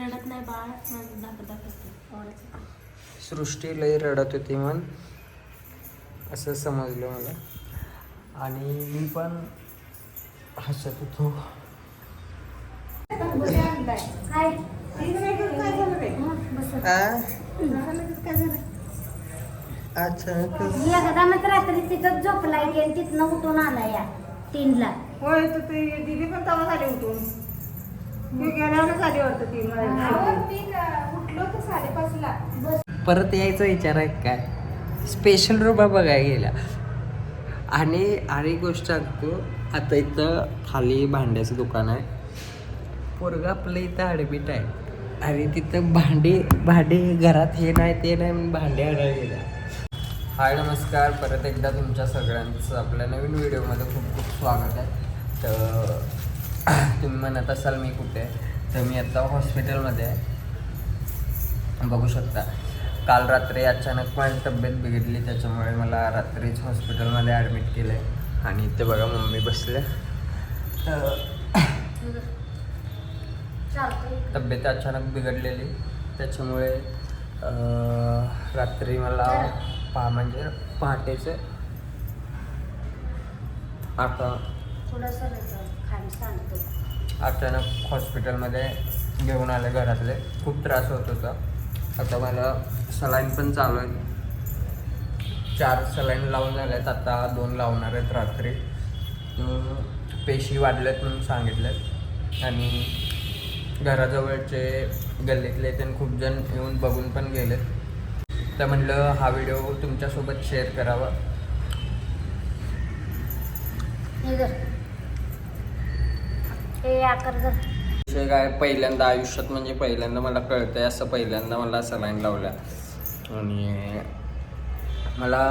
रडत नाही बाळ. माझं दाखत दाखवते सृष्टी लई रडत होती म्हण. असं समजलं मला. आणि मी पण हसत होतो. आ? अच्छा एकदा मात्र रात्री तिथं झोपलाय की आणि तिथनं उठून आला या तीनला. होय तर ते दिदी पण तवा झाली उठून. गेल्यावरच आली वाटतं ती मला उठलो तर साडेपाचला परत यायचा विचार आहे काय? स्पेशल रुपा बघायला गेल्या आणि आणि गोष्ट सांगतो आता इथं खाली भांड्याचं दुकान आहे. पोरगा आपलं इथं ॲडमिट आहे. आणि तिथं भांडी भांडी घरात हे नाही ते नाही म्हणून भांडे आणायला गेल्या हाय नमस्कार. परत एकदा तुमच्या सगळ्यांचं आपल्या नवीन व्हिडिओमध्ये खूप खूप स्वागत आहे. तर तुम्ही म्हणत असाल मी कुठे आहे तर मी आता हॉस्पिटलमध्ये आहे. बघू शकता. काल रात्री अचानक माझी तब्येत बिघडली त्याच्यामुळे मला रात्रीच हॉस्पिटलमध्ये ॲडमिट केलं आहे आणि इथे बघा मम्मी बसले तर तब्येत अचानक बिघडलेली. त्याच्यामुळे रात्री मला पहा म्हणजे पहाटेचे आता अचानक हॉस्पिटलमध्ये घेऊन आले घरातले. खूप त्रास होत होता. आता मला सलाईन पण चालू आहे. चार सलाईन लावून झाल्यात. आता दोन लावणार आहेत रात्री. पेशी वाढल्यात म्हणून सांगितलेत आणि घराजवळचे गल्लीतले त्यांनी खूप जण येऊन बघून पण गेलेत. तर म्हणलं हा व्हिडिओ तुमच्यासोबत शेअर करावा. हे विषय काय पहिल्यांदा आयुष्यात म्हणजे पहिल्यांदा मला कळतंय असं पहिल्यांदा मला सलाईन लावल्या. आणि मला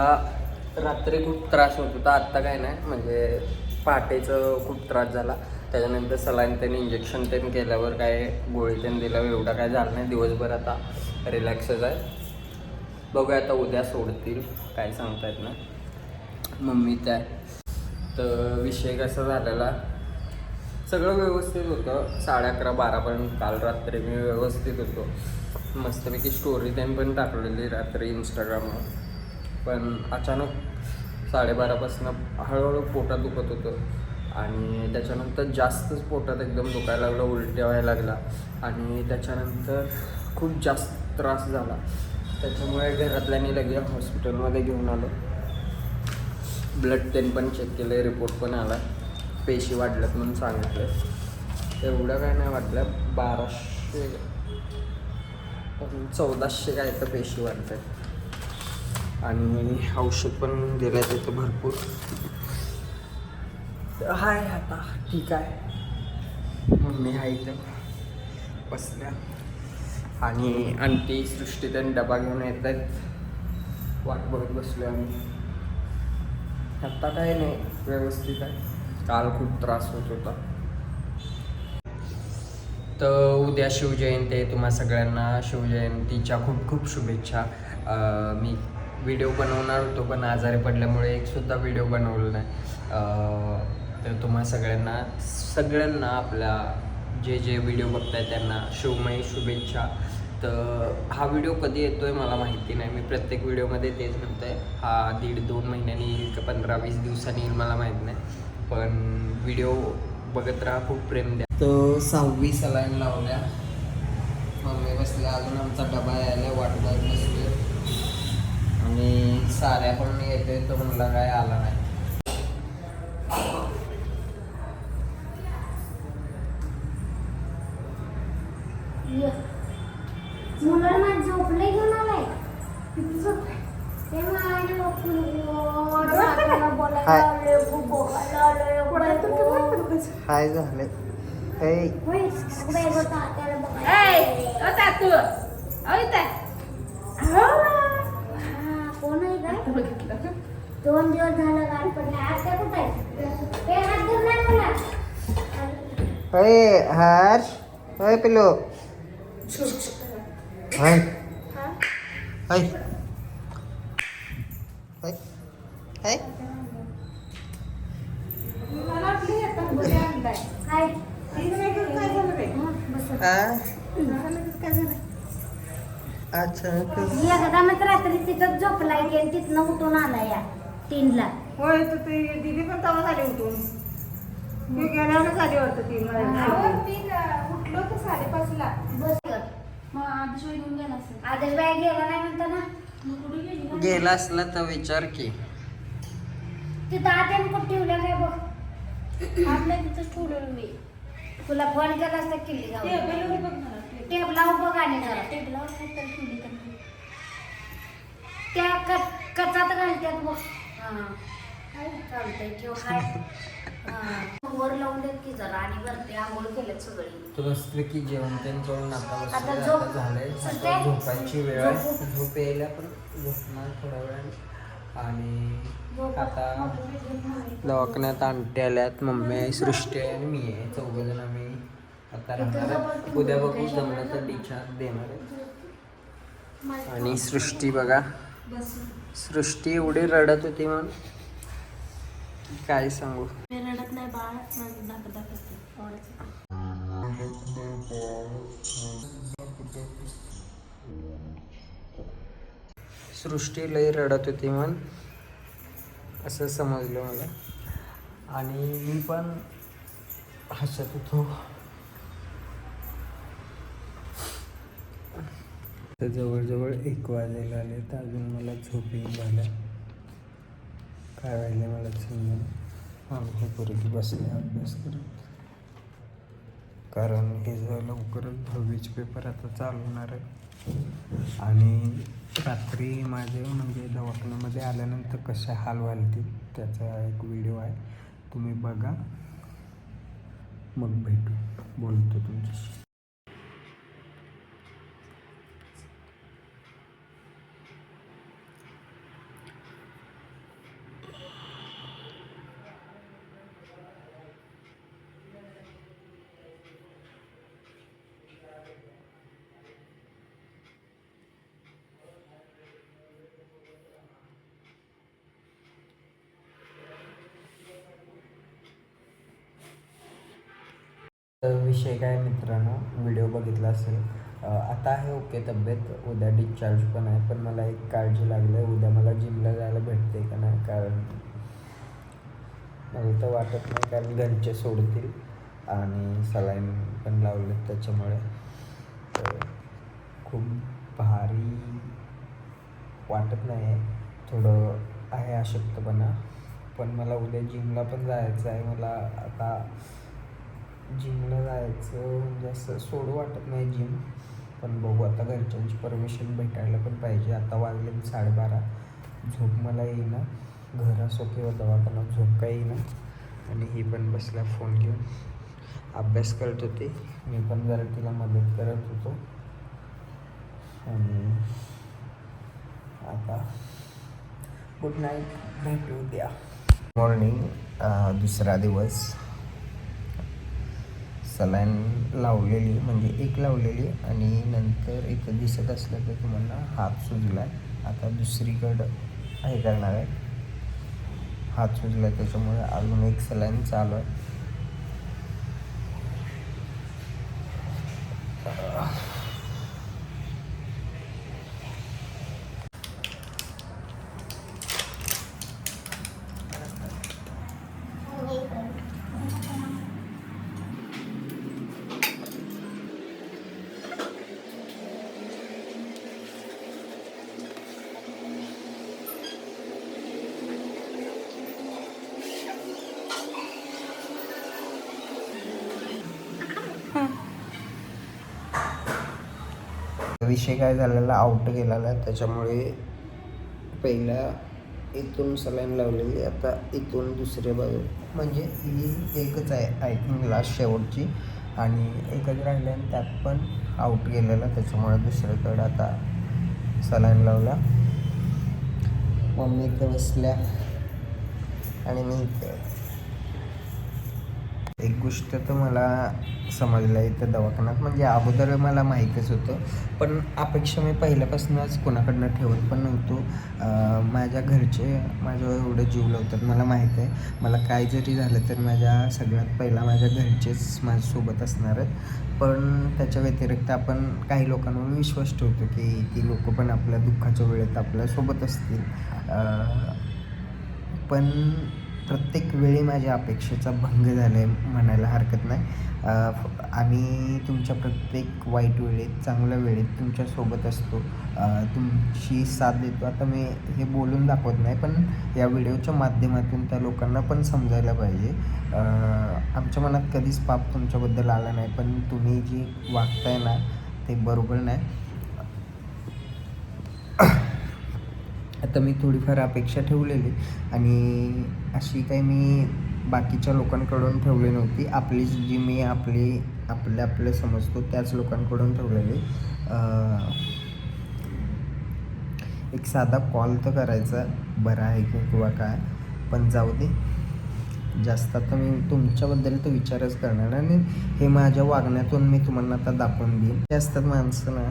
रात्री खूप त्रास होत होता आत्ता काय नाही म्हणजे पहाटेचं खूप त्रास झाला. त्याच्यानंतर सलाईन त्यांनी इंजेक्शन त्यांनी केल्यावर काय गोळी त्यांनी दिल्यावर एवढा काय झालं नाही. दिवसभर आता रिलॅक्सच आहे. बघूया आता उद्या सोडतील काय सांगता येत नाही. मम्मी त्या. तर विषय कसा झालेला सगळं व्यवस्थित होतं. साडे अकरा बारापर्यंत काल रात्री मी व्यवस्थित होतो. मस्तपैकी स्टोरी त्यांनी पण टाकलेली रात्री इंस्टाग्रामवर पण अचानक साडेबारापासून हळूहळू पोटात दुखत होतं. आणि त्याच्यानंतर जास्तच पोटात एकदम दुखायला लागलं उलट्या व्हायला लागला आणि त्याच्यानंतर खूप जास्त त्रास झाला. त्याच्यामुळे घरातल्यानी लगेच हॉस्पिटलमध्ये घेऊन आलो. ब्लड टेन पण चेक केले रिपोर्ट पण आला पेशी वाढल्यात म्हणून सांगितलं एवढं काय नाही वाटलं बाराशे चौदाशे काय तर पेशी वाढतात आणि औषध पण दिलं तिथं भरपूर. हाय आता ठीक आहे. मम्मी आहे इथं. बसल्या. आणि आंटी सृष्टी त्यांनी डबा घेऊन येत आहेत. वाट बघत बसलो आम्ही. आत्ता काय नाही व्यवस्थित आहे. काल खूप त्रास होत होता. तर उद्या शिवजयंती आहे तुम्हा सगळ्यांना शिवजयंतीच्या खूप खूप शुभेच्छा. मी व्हिडिओ बनवणार होतो पण आजारी पडल्यामुळे एक सुद्धा व्हिडिओ बनवला नाही. तर तुम्हा सगळ्यांना सगळ्यांना आपल्या जे जे व्हिडिओ बघताय त्यांना शिवमयी शुभेच्छा. तर हा व्हिडिओ कधी येतो आहे मला माहिती नाही. मी प्रत्येक व्हिडिओमध्ये तेच म्हणतो आहे हा दीड दोन महिन्यांनी येईल का पंधरा वीस दिवसांनी येईल मला माहीत नाही. पण व्हिडिओ बघत राहा खूप प्रेम द्या. तो सहावी सलाईन लावल्या. मम्मी बसल्या अजून आमचा डबा यायला वाट बघत बसले आणि साऱ्या पण येते तो म्हणला काय आला नाही. काय दोन दिवस झालं गाड पडले. कुठे धरून नाही मला. अय हर्ष. अय पिलो हाय हाय हाय हाय मला वाटलं येतात बरे आणलाय काय ती नाही घेऊन काय झालं रे हा, बस आ झालं का घरी अच्छा एकदा मग रात्री तिथं झोपलाय की आणि तिथनं उठून आला या तीनला होय तर ते दिदी पण तवा झाली उठून. मी गेल्यावर झाली वाटतं ती का- उठलो तर साडेपाचला बस मग सोय घेऊन गेला असेल आदेश बाई गेला नाही म्हणता ना? गेली? गेला असला तर विचार की. तिथं आत्याने कुठं ठेवलं काय बघ? हात नाही ठेवलेलं मी तुला फोन केला असता किल्ली जाऊ टेबलवर बघ मला टेबल. टेबलावर बघ आणि जरा काय तर ठेवली नाही? त्या क- कचात घालत्यात बघ हा चालतंय ठेव हाय हा. वर लावून देत की जरा आणि वरती आंघोळ केल्यात सगळी तू बसले की जेवण तेन करून आता आता बसले झोप. आता झालंय सुट्टे? आता झोपायची वेळ आहे झोपू. झोप यायला पण झोपणार थोड्या वेळाने आणि. आता दवाखान्यात आणते आल्यात. मम्मी आहे सृष्टी आहे आणि मी आहे. चौघजण आम्ही आता राहणार. उद्या बघू जमलं तर डिस्चार्ज देणार आहे. आणि सृष्टी बघा. सृष्टी एवढी रडत होती म्हणून काय सांगू? रडत नाही सृष्टी लई रडत होती म्हण. असं समजलं मला. आणि मी पण हसत होतो. तर जवळजवळ एक वाजायला आले तर अजून मला झोप येऊन झाल्या. काय व्हायला मला समजून मागं पोरगी बसले अभ्यास करत. कारण हे जर लवकरच दहावीचे पेपर आता चालवणार आहे आणि रात्री माझे म्हणजे दवाखान्यामध्ये आल्यानंतर कसे हाल व्हालतील त्याचा एक व्हिडिओ आहे. तुम्ही बघा. मग भेटू. बोलतो तुमच्याशी. काय मित्रांनो व्हिडिओ बघितला असेल. आता आहे ओके तब्येत. उद्या डिस्चार्ज पण आहे पण मला एक काळजी लागली आहे उद्या मला जिमला जायला भेटते का नाही? कारण मला तर वाटत नाही कारण घरचे सोडतील आणि सलाईन पण लावले त्याच्यामुळे. तर खूप भारी वाटत नाही आहे थोडं आहे अशक्तपणा. पण मला उद्या जिमला पण जायचं आहे मला आता जिमला जायचं म्हणजे असं सोडू वाटत नाही जिम. पण बघू आता घरच्यांची परमिशन भेटायला पण पाहिजे. आता वाजले साडेबारा. झोप मला येईना. घर असो किंवा दवाखाना झोप काय येईना. आणि ही पण बसल्या फोन घेऊन. अभ्यास करत होती. मी पण जरा तिला मदत करत होतो. आणि आता गुड नाईट. भेटू द्या मॉर्निंग दुसरा दिवस. सलाईन लावलेली म्हणजे एक लावलेली आणि नंतर इथं दिसत असलं तर तुम्हाला हात सुजला आहे आता दुसरीकडं हे करणार आहे. हात सुजला आहे त्याच्यामुळे अजून एक सलाईन चालू आहे. विषय काय झालेला आउट गेलेला त्याच्यामुळे पहिला इथून सलाईन लावलेली आता इथून दुसऱ्या बाजू म्हणजे ही एकच आहे आय थिंक लास्ट शेवटची. आणि एकच राहिली आणि त्यात पण आउट गेलेला त्याच्यामुळे दुसरीकडं आता सलाईन लावला. मम्मी इथं बसल्या. आणि मी इथे. एक गोष्ट तर मला समजलं इथं दवाखान्यात म्हणजे अगोदर मला माहीतच होतं पण अपेक्षा मी पहिल्यापासूनच कोणाकडनं ठेवत पण नव्हतो. माझ्या घरचे माझ्यावर एवढं जीव लावतात मला माहीत आहे. मला काय जरी झालं तर माझ्या सगळ्यात पहिला माझ्या घरचेच माझ्यासोबत असणार आहेत. पण त्याच्या व्यतिरिक्त आपण काही लोकांवर विश्वास ठेवतो की ती लोक पण आपल्या दुःखाच्या वेळेत आपल्यासोबत असतील. पण प्रत्येक वेळी माझ्या अपेक्षेचा भंग झाला आहे म्हणायला हरकत नाही. आम्ही तुमच्या प्रत्येक वाईट वेळेत चांगल्या वेळेत तुमच्यासोबत असतो. तुमची साथ देतो. आता मी हे बोलून दाखवत नाही पण या व्हिडिओच्या माध्यमातून त्या लोकांना पण समजायला पाहिजे. आमच्या मनात कधीच पाप तुमच्याबद्दल आला नाही पण तुम्ही जी वागताय ना ते बरोबर नाही. आता मी थोडीफार अपेक्षा ठेवलेली आणि अशी काही मी बाकीच्या लोकांकडून ठेवली नव्हती. आपली जी मी आपली आपलं आपलं समजतो त्याच लोकांकडून ठेवलेली. एक साधा कॉल तर करायचा बरा आहे की किंवा काय पण जाऊ दे. जास्त आता मी तुमच्याबद्दल तर विचारच करणार आणि हे माझ्या वागण्यातून मी तुम्हाला आता दाखवून देईन. ते असतात माणसं ना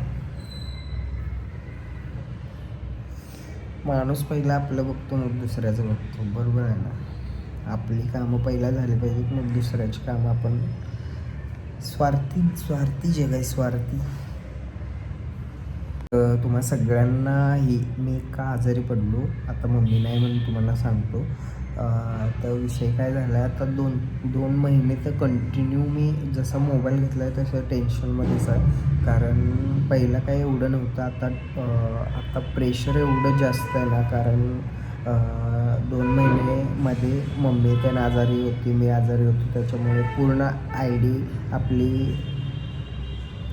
माणूस पहिला आपलं बघतो मग दुसऱ्याचं बघतो. बरोबर आहे ना? आपली कामं पहिला झाली पाहिजेत मग दुसऱ्याची कामं आपण स्वार्थी स्वार्थी जग आहे स्वार्थी. तुम्हा सगळ्यांना ही मी का आजारी पडलो. आता मम्मी नाही म्हणून तुम्हाला सांगतो. तर विषय काय झाला आहे आता दोन दोन महिने तर कंटिन्यू मी जसा मोबाईल घेतला आहे तसं टेन्शनमध्येच आहे. कारण पहिलं काही एवढं नव्हतं आता आता प्रेशर एवढं जास्त आहे ना कारण दोन महिनेमध्ये मम्मी पण आजारी होती मी आजारी होती त्याच्यामुळे पूर्ण आय डी आपली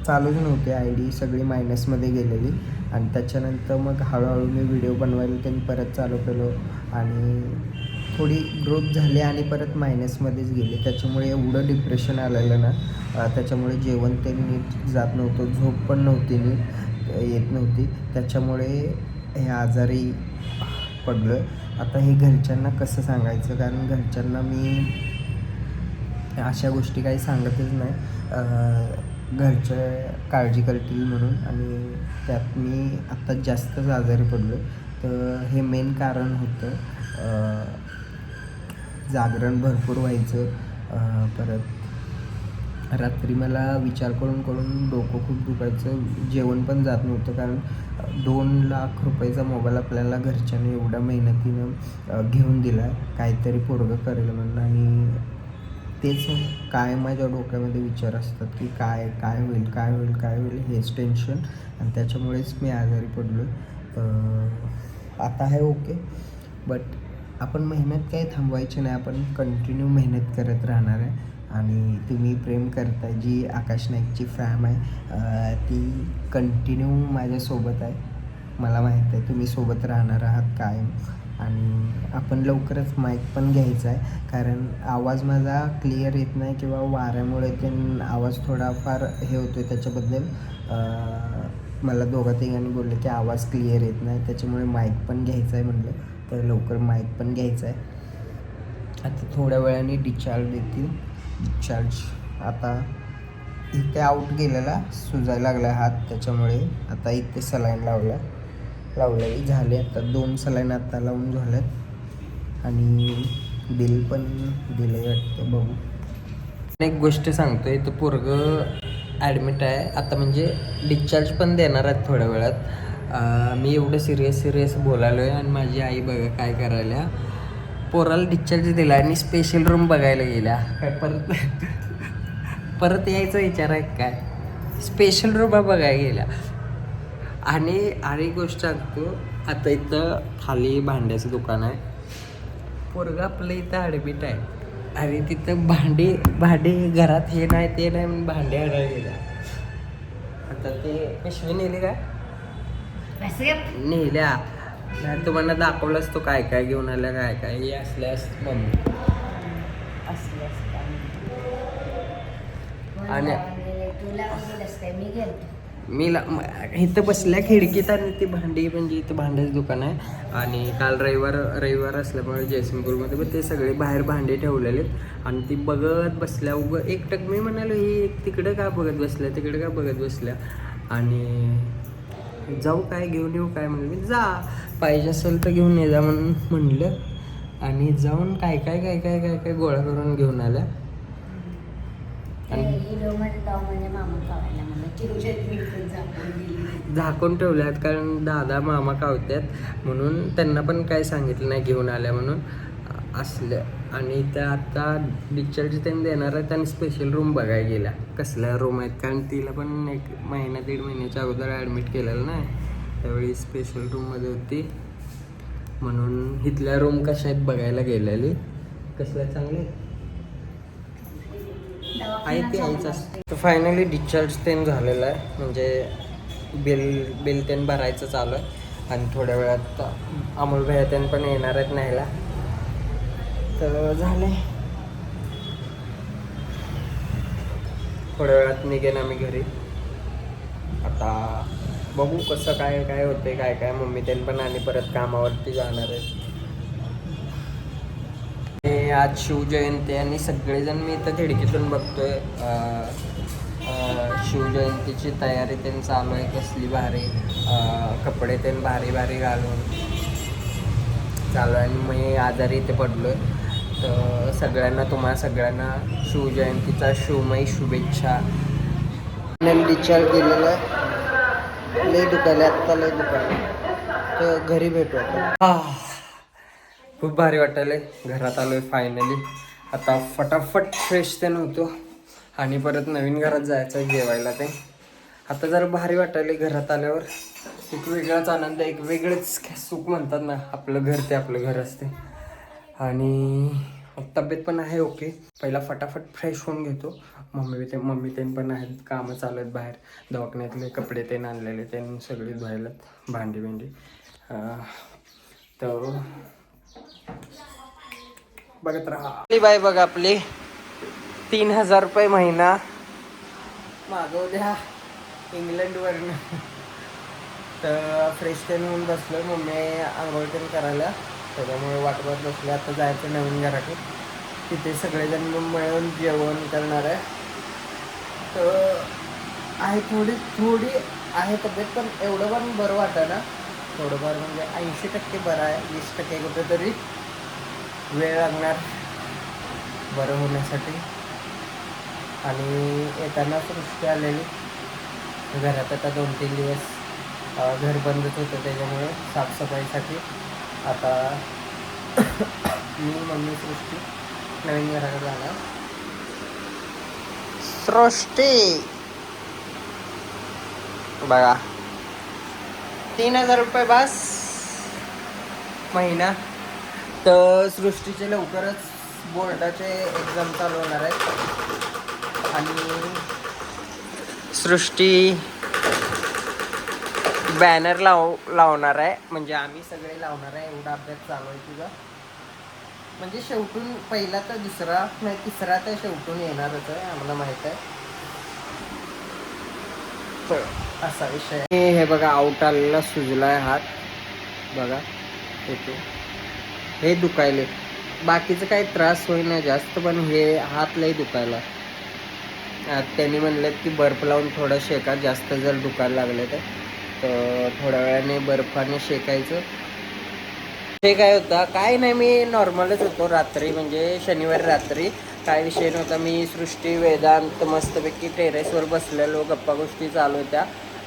चालूच नव्हती आय डी सगळी मायनसमध्ये गेलेली. आणि त्याच्यानंतर मग हळूहळू मी व्हिडिओ बनवायला त्यांनी परत चालू केलो. आणि थोडी ग्रोथ झाली आणि परत मायनसमध्येच गेले. त्याच्यामुळे एवढं डिप्रेशन आलेलं ना. त्याच्यामुळे जेवण ते नीट जात नव्हतं. झोप पण नव्हती नीट. येत नव्हती. त्याच्यामुळे हे आजारी पडलं आता हे घरच्यांना कसं सांगायचं? कारण घरच्यांना मी अशा गोष्टी काही सांगतच नाही. घरच्या घरचे काळजी करतील म्हणून. आणि त्यात मी आत्ता जास्तच आजारी पडलो तर हे मेन कारण होतं. जागरण भरपूर व्हायचं. परत रात्री मला विचार करून करून डोकं खूप दुखायचं. जेवण पण जात नव्हतं कारण दोन लाख रुपयाचा मोबाईल आपल्याला घरच्यांनी एवढ्या मेहनतीनं घेऊन दिला काहीतरी पोरगं करेल म्हणून आणि तेच काय माझ्या डोक्यामध्ये विचार असतात की काय काय होईल काय होईल काय होईल हेच टेन्शन आणि त्याच्यामुळेच मी आजारी पडलो आता आहे ओके. बट आपण मेहनत काही थांबवायची नाही आपण कंटिन्यू मेहनत करत राहणार आहे. आणि तुम्ही प्रेम करता जी आकाश नाईकची फॅम आहे ती कंटिन्यू माझ्यासोबत आहे. मला माहीत आहे तुम्ही सोबत राहणार आहात कायम. आणि आपण लवकरच माईक पण घ्यायचा आहे कारण आवाज माझा क्लिअर येत नाही किंवा वाऱ्यामुळे ते आवाज थोडाफार हे होतो आहे त्याच्याबद्दल मला दोघा तिघांनी बोलले की आवाज क्लिअर येत नाही त्याच्यामुळे माईक पण घ्यायचा आहे म्हटलं तर लवकर माईक पण घ्यायचं आहे आता थोड्या वेळाने डिस्चार्ज देतील. डिस्चार्ज आता इथे आऊट गेलेला सुजायला लागला हात त्याच्यामुळे आता इथे सलाईन लावला लावलेली झाले आता दोन सलाईन आता लावून झाल्यात. आणि बिल पण दिलं वाटतं बघू. एक गोष्ट सांगतो तो पोरगं ॲडमिट आहे. आता म्हणजे डिस्चार्ज पण देणार आहेत थोड्या वेळात. मी एवढं सिरियस सिरियस बोलालो आहे आणि माझी आई बघा काय करायला पोराला डिस्चार्ज दिला आणि स्पेशल रूम बघायला गेल्या. काय परत परत यायचा विचार आहे काय? स्पेशल रूम बघायला गेल्या. आणि आणि गोष्ट सांगतो आता इथं खाली भांड्याचं दुकान आहे. पोरगा आपलं इथं ॲडमिट आहे. आणि तिथं भांडी भांडी घरात हे नाही ते नाही म्हणून भांडे आणायला गेल्या. आता ते पिशवी नेली काय? नेल्या. नाही तुम्हाला दाखवलंच तो काय काय घेऊन आल्या काय काय. हे असल्यास मम्मी. आणि- मी ला इथं बसल्या खिडकीत आणि ती भांडी म्हणजे इथं भांड्याचं दुकान आहे. आणि काल रविवार रविवार असल्यामुळे जयसिंगपूरमध्ये पण ते सगळे बाहेर भांडे ठेवलेले आहेत. आणि ती बघत बसल्या उगं एकटक मी म्हणालो ही तिकडं का बघत बसल्या तिकडं का बघत बसल्या? आणि जाऊ काय घेऊन येऊ काय म्हणलं. मी जा पाहिजे असेल तर घेऊन ये जा म्हणून म्हणलं. आणि जाऊन काय काय काय काय काय काय गोळा करून घेऊन आल्या. म्हणजे झाकून ठेवल्यात कारण दादा मामा कावत्यात म्हणून त्यांना पण काय सांगितलं नाही घेऊन आल्या म्हणून. अ- असलं. आणि त्या आता डिस्चार्ज त्यांनी देणार आहेत आणि स्पेशल रूम बघायला गेल्या कसल्या रूम आहेत? कारण तिला पण एक महिना दीड महिन्याच्या अगोदर ॲडमिट केलेलं नाही त्यावेळी स्पेशल रूममध्ये होती. म्हणून इथल्या रूम कशा आहेत बघायला गेलेली. कसल्या चांगले? आहे? ते आईच तर फायनली डिस्चार्ज तेन झालेलं आहे. म्हणजे बिल बिल तेन भरायचं चालू आहे. आणि थोड्या वेळात अमोल भैया पण येणार आहेत न्यायला. तर झाले थोड्या वेळात निघेन आम्ही घरी. आता बघू कसं काय काय होते काय काय मम्मी तेन पण आणि परत कामावरती जाणार आहे आज शिवजयंती आणि सगळेजण मी इथं खिडकीतून बघतोय. शिवजयंतीची तयारी त्यांनी चालू आहे कसली भारी. कपडे त्यांनी भारी भारी घालून. चालू आहे आणि मी आजारी इथे पडलो आहे तर सगळ्यांना तुम्हाला सगळ्यांना शिवजयंतीचा शिवमयी शुभेच्छा. डिस्चार्ज केलेला आहे लय दुखायला आत्ता लय दुखायला तर घरी भेटू आता. खूप भारी वाटायलंय. घरात आलोय फायनली आता फटाफट फ्रेश ते नव्हतो. आणि परत नवीन घरात जायचं आहे जेवायला ते. आता जरा भारी वाटायलंय घरात आल्यावर. एक वेगळाच आनंद एक वेगळंच सुख म्हणतात ना आपलं घर ते आपलं घर असते. आणि तब्येत पण आहे ओके. पहिला फटाफट फ्रेश होऊन घेतो. मम्मी ते मम्मी तेन पण आहेत. कामं चालू आहेत बाहेर. दवाखान्यातले कपडे ते आणलेले ते सगळे धुवायलात भांडी बिंडी. तर बघत राहा. बाय बघ आपली. तीन हजार रुपये महिना. मागवल्या इंग्लंडवरनं तर फ्रेश तेन होऊन बसलो मम्मी आंघोळ तेन करायला. त्याच्यामुळे वाट बघत बसले. आता जायचं नवीन घराकडे. तिथे सगळेजण मिळून जेवण करणार आहे. तर आहे थोडी थोडी आहे तब्येत पण एवढं पण बरं वाटतं ना. थोडंफार म्हणजे ऐंशी टक्के बरं आहे वीस टक्के कुठेतरी वेळ लागणार बरं होण्यासाठी. आणि येताना सृष्टी आलेली. घरात आता दोन तीन दिवस घर बंदच होतं त्याच्यामुळे साफसफाईसाठी. आता मी मम्मी सृष्टी नवीन घराकडे जाणार. सृष्टी. बघा. तीन हजार रुपये बस. महिना. तर सृष्टीचे लवकरच बोर्डाचे एक्झाम चालू होणार आहेत. आणि सृष्टी. बॅनर लाव लावणार आहे. म्हणजे आम्ही सगळे लावणार आहे एवढा अभ्यास चालू आहे तुझा. म्हणजे शेवटून पहिला तर दुसरा नाही तिसरा तर शेवटून येणारच आहे आम्हाला माहीत आहे. तर असा विषय हे बघा आउट आलेला सुजला आहे हात. बघा येतो. हे दुखायले. बाकीचं काही त्रास होईना जास्त पण हे हात लई दुखायला. त्यांनी म्हणलं की बर्फ लावून थोडं शेका जास्त जर दुखायला लागले तर. तर थोड्या वेळाने बर्फाने शेकायचं. ते काय होता काय नाही मी नॉर्मलच होतो रात्री म्हणजे शनिवारी रात्री. काय विषय नव्हता मी सृष्टी वेदांत मस्तपैकी टेरेसवर बसलेलो गप्पा गोष्टी चालू होत्या.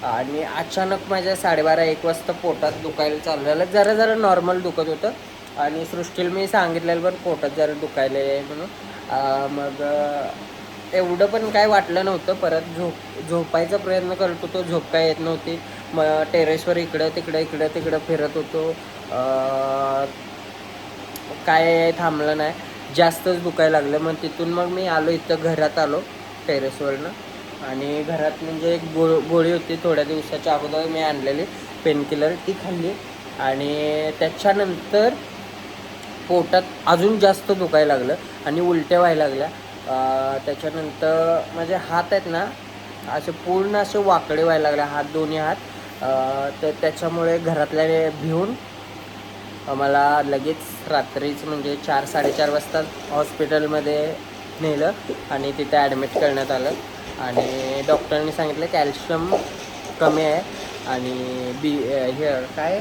आणि अचानक माझ्या साडेबारा एक वाजता पोटात दुखायला चाललेलं. जरा जरा नॉर्मल दुखत होतं. आणि सृष्टीला मी सांगितलेलं पण पोटात जरा दुखायला आहे म्हणून. मग एवढं पण काय वाटलं नव्हतं. परत झोप झोपायचा प्रयत्न करत होतो झोप काय येत नव्हती. मग टेरेसवर इकडं तिकडं इकडं तिकडं फिरत होतो. काय थांबलं नाही. जास्तच दुखायला लागलं. मग तिथून मग मी आलो इथं घरात आलो टेरेसवरनं. आणि घरात म्हणजे एक गो गोळी होती थोड्या दिवसाच्या अगोदर मी आणलेली पेनकिलर ती खाल्ली. आणि त्याच्यानंतर पोटात अजून जास्त दुखायला लागलं आणि उलट्या व्हायला लागल्या. त्याच्यानंतर माझे हात आहेत ना असे पूर्ण असे वाकडे व्हायला लागले हात दोन्ही हात. तर त्याच्यामुळे घरातल्या भिवून मला लगेच रात्रीच म्हणजे चार साडेचार वाजता हॉस्पिटलमध्ये नेलं आणि तिथे ॲडमिट करण्यात आलं. आणि डॉक्टरांनी सांगितलं कॅल्शियम कमी आहे आणि बी हे काय?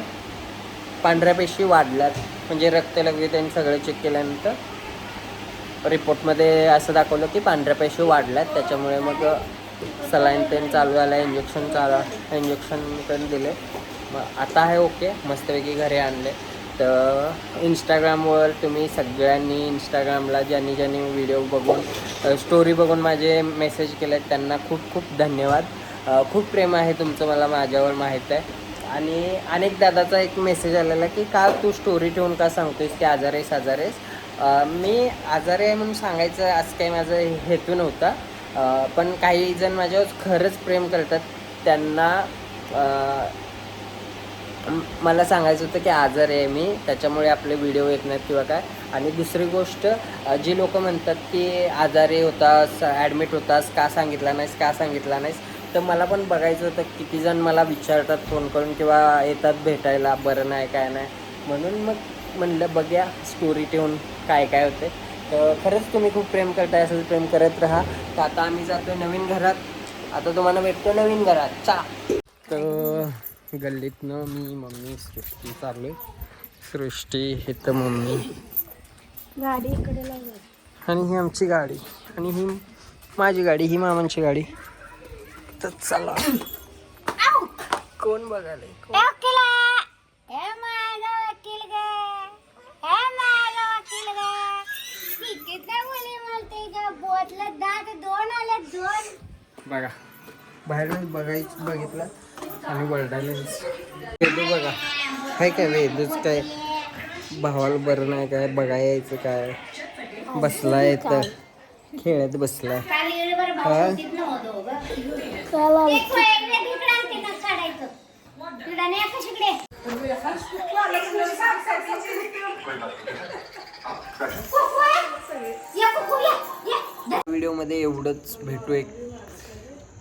पांढऱ्या पेशी वाढल्यात. म्हणजे रक्त लगेच त्यांनी सगळं चेक केल्यानंतर रिपोर्टमध्ये असं दाखवलं की पांढऱ्या पेशी वाढल्यात. त्याच्यामुळे मग सलाईन पेन चालू झालं इंजेक्शन चालू इंजेक्शन पण दिले मग आता आहे ओके मस्तपैकी घरी आणले तर इंस्टाग्रामवर तुम्ही सगळ्यांनी इंस्टाग्रामला ज्यांनी ज्यांनी व्हिडिओ बघून स्टोरी बघून माझे मेसेज केले त्यांना खूप खूप धन्यवाद. खूप प्रेम आहे तुमचं मला माझ्यावर माहीत आहे. आणि अनेक दादाचा एक मेसेज आलेला की का तू स्टोरी ठेवून का सांगतोयस की आजार आहेस आजार आहेस? मी आजारी आहे म्हणून सांगायचं असं काही माझं हेतू नव्हता. पण काही जण माझ्यावर खरंच प्रेम करतात. त्यांना मला सांगायचं होतं की आजार आहे मी त्याच्यामुळे आपले व्हिडिओ येत नाहीत किंवा काय. आणि दुसरी गोष्ट जी लोक म्हणतात की आजारी होतास ॲडमिट होतास का सांगितला नाहीस का सांगितला नाहीस तर मला पण बघायचं होतं किती जण मला विचारतात फोन करून किंवा येतात भेटायला बरं नाही काय नाही. म्हणून मग म्हणलं बघूया स्टोरी ठेवून काय काय होते तर खरंच तुम्ही खूप प्रेम करताय असं प्रेम करत राहा. तर आता आम्ही जातोय नवीन घरात. आता तुम्हाला भेटतो नवीन घरात. चा. तर गल्लीतनं मी मम्मी सृष्टी चालू सृष्टी हे तर मम्मी. गाडी इकडे आणि ही आमची गाडी. आणि ही माझी गाडी ही मामांची गाडी. तर चला. कोण बघायला बघा. बाहेरून बघायचं बघितलं. आणि वरडायला वेदू बघा. काय काय वेदूच काय? भावाला बरं नाही काय? बघायला यायचं काय? बसलाय तर खेळत बसलाय. हा? व्हिडिओमध्ये एवढंच भेटू एक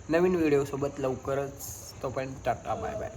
नवीन व्हिडिओसोबत लवकरच. तोपर्यंत टाटा बाय बाय